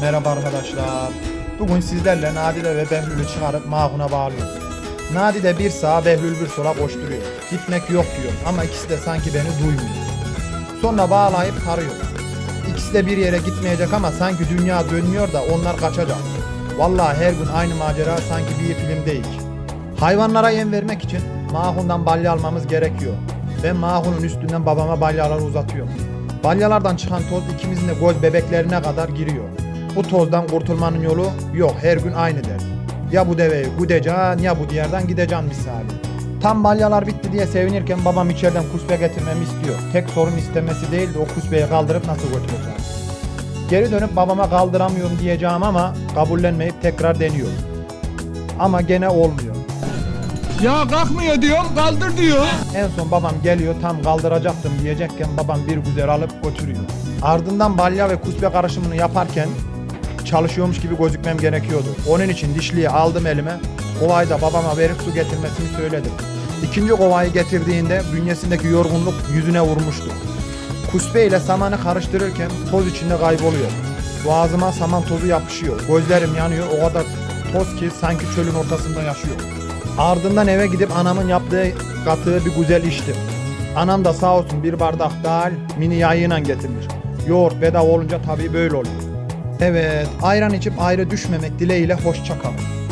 Merhaba arkadaşlar. Bugün sizlerle Nadide ve Behlül'ü çıkarıp Mahun'a bağlıyoruz. Nadide bir sağa Behlül bir sola koşturuyor. Gitmek yok diyor ama ikisi de sanki beni duymuyor. Sonra bağlayıp tarıyor. İkisi de bir yere gitmeyecek ama sanki dünya dönmüyor da onlar kaçacak. Vallahi her gün aynı macera sanki bir film değil. Hayvanlara yem vermek için Mahun'dan balya almamız gerekiyor. Ben Mahun'un üstünden babama balyaları uzatıyorum. Balyalardan çıkan toz ikimizin de göz bebeklerine kadar giriyor. Bu tozdan kurtulmanın yolu yok her gün aynı der. Ya bu deveyi güdeceksin ya bu diyardan gideceksin misali. Tam balyalar bitti diye sevinirken babam içeriden kusbe getirmemi istiyor. Tek sorun istemesi değil de o kusbeyi kaldırıp nasıl götüreceğim. Geri dönüp babama kaldıramıyorum diyeceğim ama kabullenmeyip tekrar deniyor. Ama gene olmuyor. Ya kalkmıyor diyorum kaldır diyor. En son babam geliyor tam kaldıracaktım diyecekken babam bir güzel alıp götürüyor. Ardından balya ve kusbe karışımını yaparken çalışıyormuş gibi gözükmem gerekiyordu. Onun için dişliği aldım elime. Kovayı babama verip su getirmesini söyledim. İkinci kovayı getirdiğinde bünyesindeki yorgunluk yüzüne vurmuştu. Kusbe ile samanı karıştırırken toz içinde kayboluyor. Boğazıma saman tozu yapışıyor. Gözlerim yanıyor. O kadar toz ki sanki çölün ortasında yaşıyor. Ardından eve gidip anamın yaptığı katığı bir güzel içtim. Anam da sağ olsun bir bardak dal mini yayıyla getirmiş. Yoğurt bedava olunca tabii böyle oluyor. Evet ayran içip ayrı düşmemek dileğiyle hoşça kalın.